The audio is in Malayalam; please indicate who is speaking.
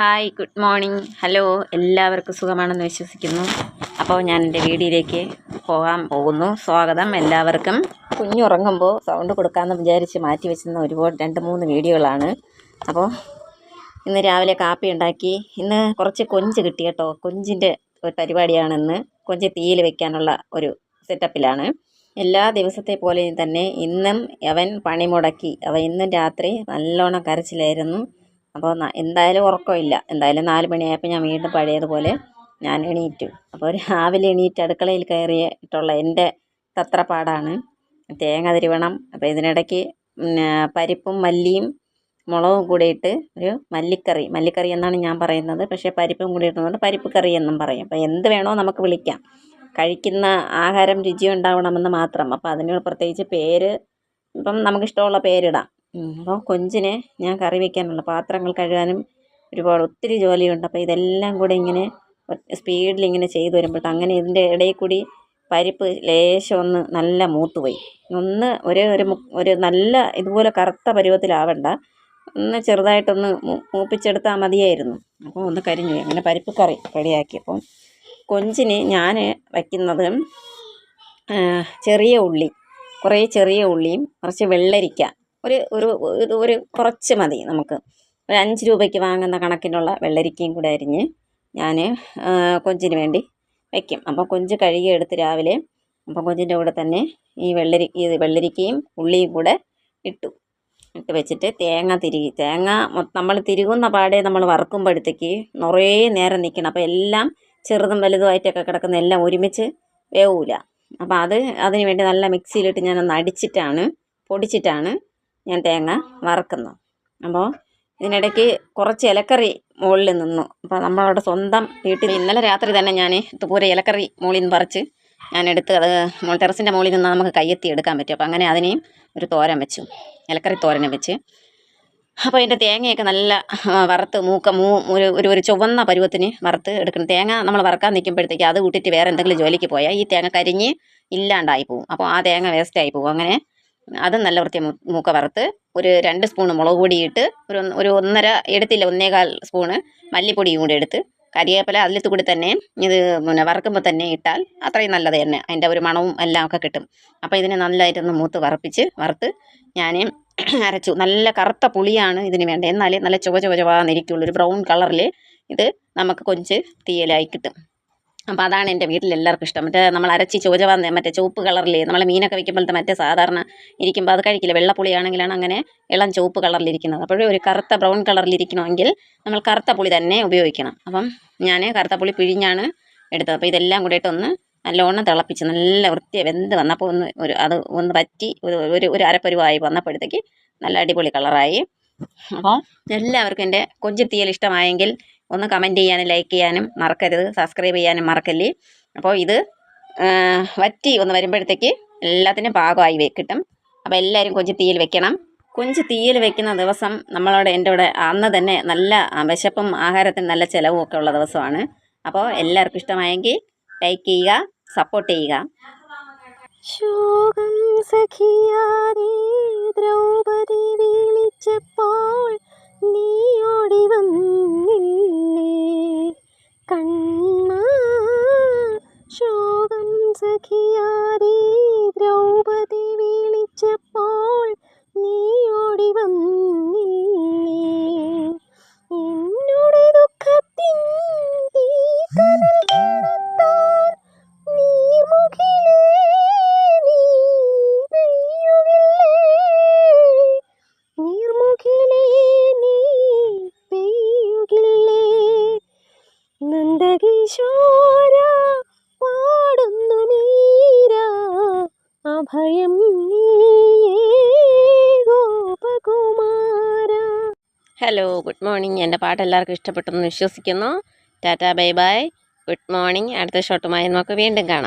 Speaker 1: Hi good morning. ഹലോ എല്ലാവർക്കും സുഖമാണെന്ന് വിശ്വസിക്കുന്നു. അപ്പോൾ ഞാൻ എന്റെ വീഡിയോയിലേക്ക് പോകാൻ പോകുന്നു. സ്വാഗതം എല്ലാവർക്കും. കുഞ്ഞുറങ്ങുമ്പോൾ സൗണ്ട് കൊടുക്കാമെന്ന് വിചാരിച്ച് മാറ്റി വെച്ചിരുന്ന ഒരുപാട് രണ്ട് മൂന്ന് വീഡിയോകളാണ്. അപ്പോൾ ഇന്ന് രാവിലെ കാപ്പി ഉണ്ടാക്കി. ഇന്ന് കുറച്ച് കൊഞ്ച് കിട്ടി കേട്ടോ. കൊഞ്ചിന്റെ ഒരു പരിപാടിയാണ് ഇന്ന് കൊഞ്ച് തീയിൽ വെക്കാനുള്ള ഒരു സെറ്റപ്പിലാണ്. എല്ലാ ദിവസത്തെ പോലെയും തന്നെ ഇന്നും അവൻ പണി മുടക്കി അവൻ ഇന്നും രാത്രി നല്ലോണം കരച്ചിലായിരുന്നു. അപ്പോൾ എന്തായാലും ഉറക്കമില്ല. എന്തായാലും നാല് മണിയായപ്പോൾ ഞാൻ വീണ്ടും പഴയതുപോലെ ഞാൻ എണീറ്റു. അപ്പോൾ രാവിലെ എണീറ്റ് അടുക്കളയിൽ കയറിയിട്ടുള്ള എന്റെ തത്രപ്പാടാണ്. തേങ്ങ തിരുവണം അപ്പോൾ ഇതിനിടയ്ക്ക് പരിപ്പും മല്ലിയും മുളകും കൂടി ഇട്ട് ഒരു മല്ലിക്കറി. മല്ലിക്കറി എന്നാണ് ഞാൻ പറയുന്നത്. പക്ഷേ പരിപ്പും കൂടി ഇട്ടുന്നതുകൊണ്ട് പരിപ്പ് കറി എന്നും പറയും. അപ്പോൾ എന്ത് വേണോ നമുക്ക് വിളിക്കാം. കഴിക്കുന്ന ആഹാരം രുചി ഉണ്ടാവണമെന്ന് മാത്രം. അപ്പോൾ അതിന് പ്രത്യേകിച്ച് പേര് ഇപ്പം നമുക്കിഷ്ടമുള്ള പേരിടാം. ഉം. അപ്പോൾ കൊഞ്ചിനെ ഞാൻ കറി വെക്കാനുള്ള പാത്രങ്ങൾ കഴുകാനും ഒരുപാട് ഒത്തിരി ജോലിയുണ്ട്. അപ്പോൾ ഇതെല്ലാം കൂടെ ഇങ്ങനെ സ്പീഡിൽ ഇങ്ങനെ ചെയ്തു വരുമ്പോഴത്തെ അങ്ങനെ ഇതിന്റെ ഇടയിൽ കൂടി പരിപ്പ് ലേശം ഒന്ന് നല്ല മൂത്ത് പോയി ഒന്ന് ഒരു ഒരു ഒരു നല്ല ഇതുപോലെ കറുത്ത പരുവത്തിലാവണ്ട. ഒന്ന് ചെറുതായിട്ടൊന്ന് മൂപ്പിച്ചെടുത്താൽ മതിയായിരുന്നു. അപ്പോൾ ഒന്ന് കരിഞ്ഞു അങ്ങനെ പരിപ്പ് കറി റെഡിയാക്കിയപ്പം കൊഞ്ചിന് ഞാൻ വയ്ക്കുന്നത് ചെറിയ ഉള്ളി. കുറേ ചെറിയ ഉള്ളിയും കുറച്ച് വെള്ളരിക്ക. ഒരു ഒരു ഒരു കുറച്ച് മതി നമുക്ക്. ഒരു അഞ്ച് രൂപയ്ക്ക് വാങ്ങുന്ന കണക്കിനുള്ള വെള്ളരിക്കയും കൂടെ അരിഞ്ഞ് ഞാൻ കൊഞ്ചിന് വേണ്ടി വയ്ക്കും അപ്പോൾ കൊഞ്ച് കഴുകി എടുത്ത് രാവിലെ അപ്പോൾ കൊഞ്ചിന്റെ കൂടെ തന്നെ ഈ വെള്ളരി ഈ വെള്ളരിക്കയും ഉള്ളിയും കൂടെ ഇട്ടു. ഇട്ട് വെച്ചിട്ട് തേങ്ങ തിരുകി തേങ്ങ നമ്മൾ തിരുകുന്ന പാടെ നമ്മൾ വറുക്കുമ്പോഴത്തേക്ക് നിറയെ നേരം നിൽക്കണം അപ്പോൾ എല്ലാം ചെറുതും വലുതുമായിട്ടൊക്കെ കിടക്കുന്ന എല്ലാം ഒരുമിച്ച് വേവില്ല അപ്പോൾ അത് അതിന് വേണ്ടി നല്ല മിക്സിയിലിട്ട് ഞാനൊന്ന് അടിച്ചിട്ടാണ് പൊടിച്ചിട്ടാണ് ഞാൻ തേങ്ങ വറക്കുന്നു. അപ്പോൾ ഇതിനിടയ്ക്ക് കുറച്ച് ഇലക്കറി മുകളിൽ നിന്നു. അപ്പോൾ നമ്മളവിടെ സ്വന്തം വീട്ടിൽ ഇന്നലെ രാത്രി തന്നെ ഞാൻ ഇതുപോലെ ഇലക്കറി മുകളിൽ നിന്ന് പറിച്ച് ഞാൻ എടുത്ത് അത് ടെറസിന്റെ മുകളിൽ നിന്ന് നമുക്ക് കയ്യെത്തി എടുക്കാൻ പറ്റും. അപ്പോൾ അങ്ങനെ അതിനെയും ഒരു തോരൻ വെച്ചു. ഇലക്കറി തോരൻ വെച്ച്. അപ്പോൾ അതിന്റെ തേങ്ങയൊക്കെ നല്ല വറുത്ത് മൂക്ക മൂ ഒരു ഒരു ഒരു ചുവന്ന പരുവത്തിന് വറുത്ത് എടുക്കണം. തേങ്ങ നമ്മൾ വറക്കാൻ നിൽക്കുമ്പോഴത്തേക്ക് അത് കൂട്ടിയിട്ട് വേറെ എന്തെങ്കിലും ജോലിക്ക് പോയാൽ ഈ തേങ്ങ കരിഞ്ഞ് ഇല്ലാണ്ടായി പോകും അപ്പോൾ ആ തേങ്ങ വേസ്റ്റായി പോകും അങ്ങനെ അത് നല്ല വൃത്തി മൂക്ക വറുത്ത് ഒരു രണ്ട് സ്പൂൺ മുളക് പൊടി ഇട്ട് ഒരു ഒരു ഒന്നര എടുത്തില്ല ഒന്നേകാൽ സ്പൂണ് മല്ലിപ്പൊടിയും കൂടി എടുത്ത് കരിവേപ്പില അതിലത്ത് കൂടി തന്നെ ഇത് പിന്നെ വറുക്കുമ്പോൾ തന്നെ ഇട്ടാൽ അത്രയും നല്ലത് തന്നെ. അതിന്റെ ഒരു മണവും എല്ലാം ഒക്കെ കിട്ടും. അപ്പോൾ ഇതിനെ നല്ലതായിട്ടൊന്ന് മൂത്ത് വറുപ്പിച്ച് വറുത്ത് ഞാൻ അരച്ചു. നല്ല കറുത്ത പുളിയാണ് ഇതിന് വേണ്ടത്. എന്നാലേ നല്ല ചുവ ചുവ ചുവാന്നിരിക്കുള്ളൂ ഒരു ബ്രൗൺ കളറിൽ ഇത് നമുക്ക് കൊഞ്ച് തീയലായി കിട്ടും. അപ്പോൾ അതാണ് എന്റെ വീട്ടിൽ എല്ലാവർക്കും ഇഷ്ടം. മറ്റേ നമ്മൾ അരച്ച് ചുവ മറ്റേ ചുവപ്പ് കളറിലേ നമ്മൾ മീനൊക്കെ വെക്കുമ്പോഴത്തെ മറ്റേ സാധാരണ ഇരിക്കുമ്പോൾ അത് കഴിക്കില്ല? വെള്ളപ്പുളിയാണെങ്കിലാണ് അങ്ങനെ ഇളം ചുവപ്പ് കളറിലിരിക്കുന്നത് അപ്പോഴും ഒരു കറുത്ത ബ്രൗൺ കളറിലിരിക്കണമെങ്കിൽ നമ്മൾ കറുത്ത പുളി തന്നെ ഉപയോഗിക്കണം. അപ്പം ഞാൻ കറുത്ത പുളി പിഴിഞ്ഞാണ് എടുത്തത്. അപ്പോൾ ഇതെല്ലാം കൂടിയിട്ടൊന്ന് നല്ലോണം തിളപ്പിച്ച് നല്ല വൃത്തി വെന്ത് വന്നപ്പോൾ ഒന്ന് ഒരു അത് ഒന്ന് പറ്റി ഒരു ഒരു ഒരു അരപ്പരുവായി വന്നപ്പോഴത്തേക്ക് നല്ല അടിപൊളി കളറായി. അപ്പോൾ എല്ലാവർക്കും എന്റെ കൊഞ്ചിത്തീയൽ ഇഷ്ടമായെങ്കിൽ ഒന്ന് കമന്റ് ചെയ്യാനും ലൈക്ക് ചെയ്യാനും മറക്കരുത്. സബ്സ്ക്രൈബ് ചെയ്യാനും മറക്കല്ലേ? അപ്പോൾ ഇത് വറ്റി ഒന്ന് വരുമ്പോഴത്തേക്ക് എല്ലാത്തിനും പാകമായി വെക്കിട്ടും കിട്ടും. അപ്പോൾ എല്ലാവരും കൊഞ്ച് തീയിൽ വെക്കണം. കൊഞ്ച് തീയിൽ വെക്കുന്ന ദിവസം നമ്മളോട് എന്റെ ഇവിടെ അന്ന് തന്നെ നല്ല വിശപ്പും ആഹാരത്തിന് നല്ല ചിലവും ഒക്കെ ഉള്ള ദിവസമാണ്. അപ്പോൾ എല്ലാവർക്കും ഇഷ്ടമായെങ്കിൽ ലൈക്ക് ചെയ്യുക സപ്പോർട്ട് ചെയ്യുക.
Speaker 2: ശോകം സഖിയാരേ ദ്രൗപദി വിളിച്ചപ്പോൾ നീ പാടുന്നു നീരാ അഭയം
Speaker 1: ഹലോ ഗുഡ് മോർണിംഗ് എന്റെ പാട്ട് എല്ലാവർക്കും ഇഷ്ടപ്പെട്ടെന്ന് വിശ്വസിക്കുന്നു. Tata bye bye. Good morning അടുത്ത ഷോട്ടുമായി നമുക്ക് വീണ്ടും കാണാം.